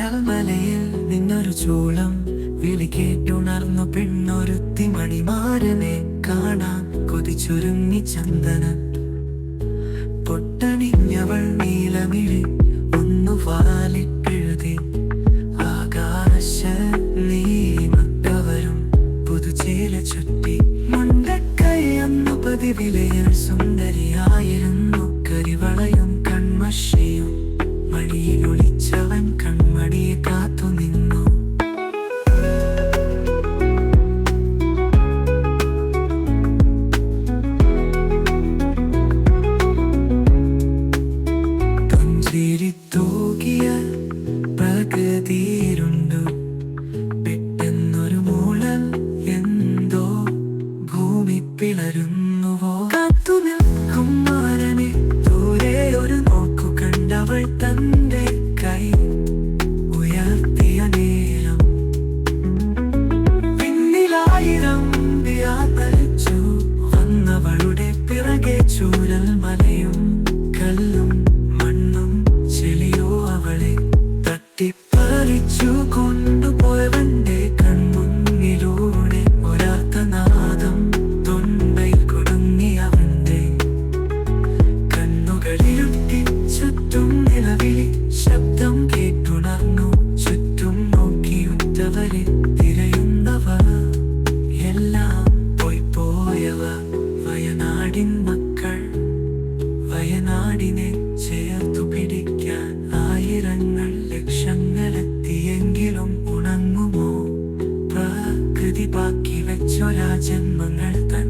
മലയിൽ നിന്നൊരു ചൂളം വിളി കേട്ടുണർന്നു പെണ്ണൊരുത്തി മണിമാരനെ കാണാൻ കൊതിച്ചൊരുങ്ങി ചന്ദന. പൊട്ടണിഞ്ഞവൾ നീലമിഴി ഒന്നു വാലിപ്പെഴുതി ആകാശ നീമട്ടവരും പുതുചേല ചുറ്റി. മുണ്ടക്കൈ അന്നു പതിവിലയർ സുന്ദരിയായിരുന്നു. തൂകിയ പ്രകൃതിയിലുണ്ടു. പെട്ടെന്നൊരു മൂളൽ എന്തോ ഭൂമി പിളരുന്നുവോ? കാത്തു നിൽക്കും മാരനെ ദൂരെ ഒരു നോക്കു കണ്ടവൾ തന്റെ പ്രകൃതി ബാക്കി വെച്ചൊരാ ജന്മങ്ങൾ തൻ